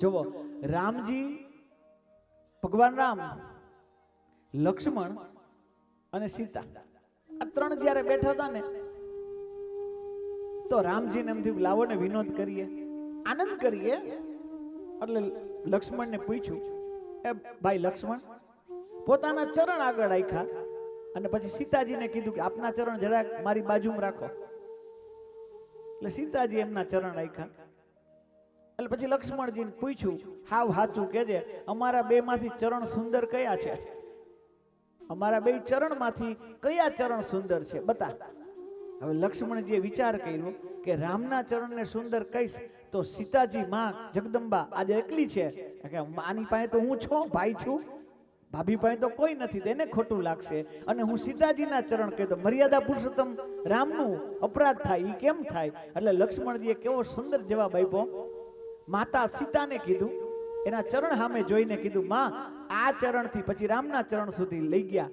જુઓ રામજી, ભગવાન રામ, લક્ષ્મણ અને સીતા. આ ત્રણ જ્યારે બેઠા હતા ને, તો રામજીને એમ થયું લાવો ને વિનોદ કરીએ, આનંદ કરીએ. એટલે લક્ષ્મણને પૂછ્યું, એ ભાઈ લક્ષ્મણ, પોતાના ચરણ આગળ રાખ્યા અને પછી સીતાજીને કીધું કે, આપના ચરણ જરાક મારી બાજુમાં રાખો. એટલે સીતાજી એમના ચરણ રાખ્યા એટલે પછી લક્ષ્મણજીને પૂછ્યું, હાવ હાચું કેજે અમારા બે માંથી ચરણ સુંદર કયા છે? અમારા બે ચરણમાંથી કયા ચરણ સુંદર છે? બતા. હવે લક્ષ્મણજીએ વિચાર કર્યો કે રામના ચરણને સુંદર કહીશ તો સીતાજી માં જગદંબા આજે એકલી છે. કે આની પાસે તો હું છું, ભાઈ છું. ભાભી પાસે તો કોઈ નથી તેને ખોટું લાગશે. અને હું સીતાજીના ચરણ કહી તો મર્યાદા પુરુષોત્તમ રામનું અપરાધ થાય એ કેમ થાય? એટલે લક્ષ્મણજીએ કેવો સુંદર જવાબ આપ્યો. માતા સીતાને કીધું, એના ચરણ સામે જોઈને કીધું, માં, આ ચરણથી પછી રામના ચરણ સુધી લઈ ગયા.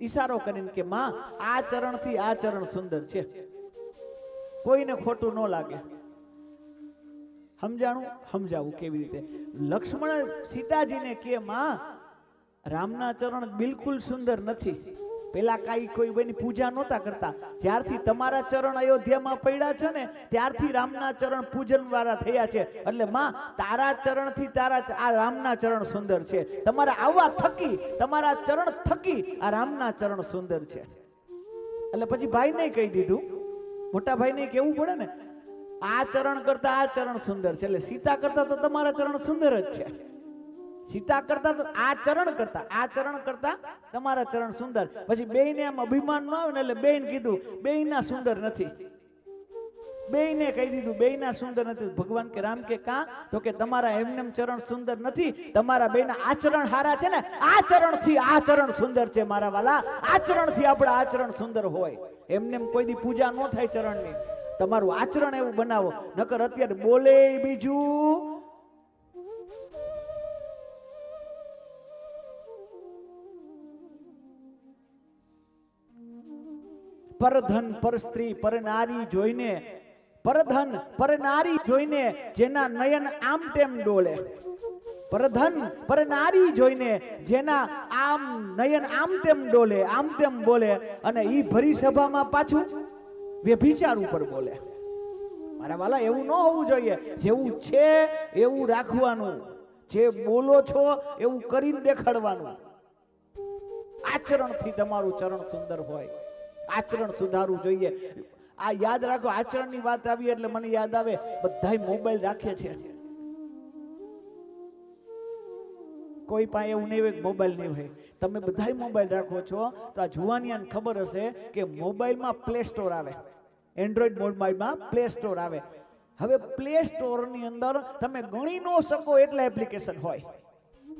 ઈશારો કરીને કે, માં, આ ચરણથી આ ચરણ સુંદર છે. કોઈને ખોટું ન લાગે. સમજાણું? સમજાવું કેવી રીતે? લક્ષ્મણ સીતાજીને કે, માં, રામના ચરણ બિલકુલ સુંદર નથી. પેલા કાંઈ કોઈ બની પૂજા નહોતા કરતા. જ્યારથી તમારા ચરણ અયોધ્યામાં પડ્યા છે ને, ત્યારથી રામના ચરણ પૂજન વાળા થયા છે. એટલે માં, તારા ચરણથી તારા આ રામના ચરણ સુંદર છે. તમારા આવવા થકી, તમારા ચરણ થકી આ રામના ચરણ સુંદર છે. એટલે પછી ભાઈને કહી દીધું. મોટા ભાઈને કેવું પડે ને, આ ચરણ કરતા આ ચરણ સુંદર છે. એટલે સીતા કરતા તો તમારા ચરણ સુંદર જ છે. સીતા કરતા તો આ ચરણ કરતા, આ ચરણ કરતા તમારા ચરણ સુંદર. પછી બેયને આમ અભિમાન ન આવે ને એટલે બેન કીધું, બેયના સુંદર નથી. બેયને કહી દીધું, બેયના સુંદર નથી. ભગવાન કે, રામ કે, કા? તો કે તમારા એમનેમ ચરણ સુંદર નથી. તમારા બેના આચરણ હારા છે ને? આચરણથી આચરણ સુંદર છે મારા વાલા. આચરણથી આપણા આચરણ સુંદર હોય. એમનેમ કોઈ દી પૂજા ન થાય ચરણની. તમારું આચરણ એવું બનાવો. નકર અત્યારે બોલે બીજું. પરધન પર સ્ત્રી, પર નારી જોઈને, પરધન, પર નારી જોઈને જેના નયન આમ તેમ ડોલે. પરધન, પર નારી જોઈને જેના આમ નયન આમ તેમ ડોલે, આમ તેમ બોલે અને ઈ ભરી સભામાં પાછું વ્યભિચાર ઉપર બોલે. મારા વાલા, એવું ન હોવું જોઈએ. જેવું છે, એવું રાખવાનું. જે બોલો છો, એવું કરીને દેખાડવાનું. આચરણથી તમારું ચરણ સુંદર હોય. આચરણ સુધારવું જોઈએ. આ યાદ રાખો, આચરણની વાત આવી એટલે મને યાદ આવે, બધાય મોબાઈલ રાખે છે. કોઈ પાસે એવું નહીં હોય મોબાઈલ નહીં હોય. તમે બધાય મોબાઈલ રાખો છો, તો આ જુવાનિયાને ખબર હશે કે મોબાઈલમાં પ્લે સ્ટોર આવે. એન્ડ્રોઈડ મોબાઈલમાં પ્લે સ્ટોર આવે. હવે પ્લે સ્ટોરની અંદર તમે ગણી ન શકો એટલા એપ્લિકેશન હોય.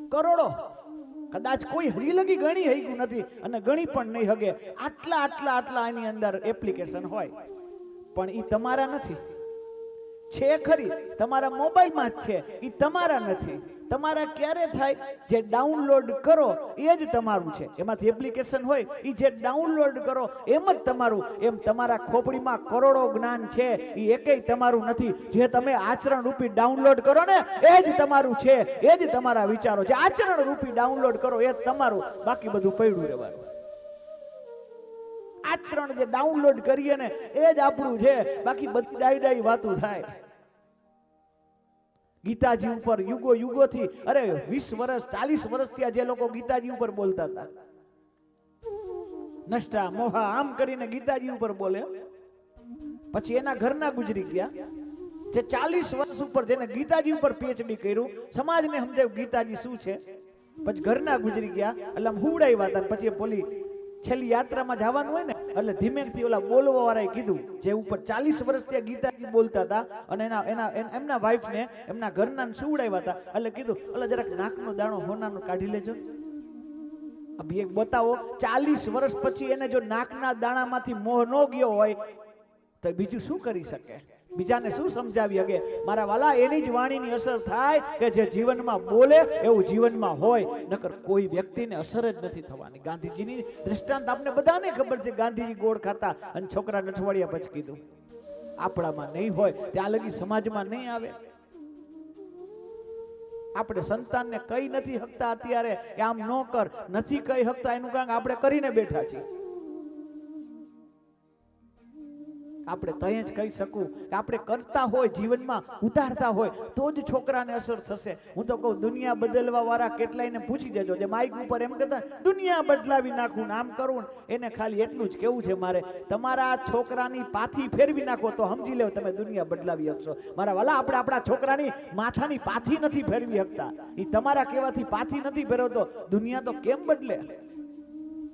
કરોડો. કદાચ કોઈ હજી લગી ગણી હઈ નથી અને ગણી પણ નહીં હગે. આટલા આટલા આટલા એની અંદર એપ્લિકેશન હોય. પણ એ તમારા નથી. છે ખરી. તમારા મોબાઈલમાં જ છે. એ તમારા નથી. તમારા ક્યારે થાય? જે ડાઉનલોડ કરો, એ જ તમારું છે. એમાંથી એપ્લિકેશન હોય એ જે ડાઉનલોડ કરો, એમ જ તમારું. એમ તમારા ખોપડીમાં કરોડો જ્ઞાન છે એ એકેય તમારું નથી. જે તમે આચરણ રૂપી ડાઉનલોડ કરો ને, એ જ તમારું છે. એ જ તમારા વિચારો છે. આચરણ રૂપી ડાઉનલોડ કરો, એ જ તમારું. બાકી બધું પડ્યું રહેવાનું. આચરણ જે ડાઉનલોડ કરીએ ને, એ જ આપણું છે. બાકી બધી ડાઈ ડાઈ વાતું થાય. ગીતાજી ઉપર યુગો યુગોથી, અરે વીસ વર્ષ, ચાલીસ વર્ષ ત્યાં જે લોકો ગીતાજી ઉપર બોલતા હતા. નષ્ટા, મોહા, આમ કરીને ગીતાજી ઉપર બોલે. પછી એના ઘરના ગુજરી ગયા. જે ચાલીસ વર્ષ ઉપર જેને ગીતાજી ઉપર પીએચડી કર્યું, સમાજને સમજાયું ગીતાજી શું છે? પછી ઘરના ગુજરી ગયા, એટલે આમ હુવડાવ્યા હતા પછી બોલી છેલ્લી યાત્રામાં જવાનું હોય ને, એટલે ધીમેકથી ઓલા બોલવા વાળાએ કીધું, જે ઉપર ચાલીસ વર્ષ ત્યાં ગીતાજી બોલતા હતા, અને એના એના એમના વાઈફને એમના ઘરના સુવડાવ્યા હતા, એટલે કીધું એટલે જરાક નાકનો દાણો હોનાનો કાઢી લેજો. અભી એક બતાવો, ચાલીસ વર્ષ પછી એને જો નાકના દાણામાંથી મોહ ન ગયો હોય, તો બીજું શું કરી શકે બીજાને શું સમજાવી શકે? મારા વાલા, એની જ વાણીની અસર થાય કે જે જીવનમાં બોલે એવું જીવનમાં હોય. નકર કોઈ વ્યક્તિને અસર જ નથી થવાની. ગાંધીજીની દ્રષ્ટાંત આપણે બધાને ખબર છે. ગાંધીજી ગોળ ખાતા અને છોકરા નઠવાડિયા પછી કીધું, આપણામાં નહીં હોય, ત્યાં લગી સમાજમાં નહીં આવે. આપણે સંતાનને કઈ નથી હકતા અત્યારે. કે આમ ન કર. નથી કઈ હકતા, એનું કારણ આપણે કરીને બેઠા છીએ. આપણે તય જ કહી શકું કે આપણે કરતા હોય, જીવનમાં ઉતારતા હોય, તો જ છોકરાને અસર થશે. હું તો કહું, દુનિયા બદલવા વાળા કેટલાયને પૂછી દેજો. જે માઇક ઉપર એમ કહેતા દુનિયા બદલાવી નાખું ને આમ કરવું એને ખાલી એટલું જ કેવું છે મારે, તમારા છોકરાની પાથી ફેરવી નાખો તો સમજી લેવ તમે દુનિયા બદલાવી શકશો. મારા વાલા, આપણે આપણા છોકરાની માથાની પાથી નથી ફેરવી શકતા. એ તમારા કહેવાથી પાથી નથી ફેરવતો. દુનિયા તો કેમ બદલે?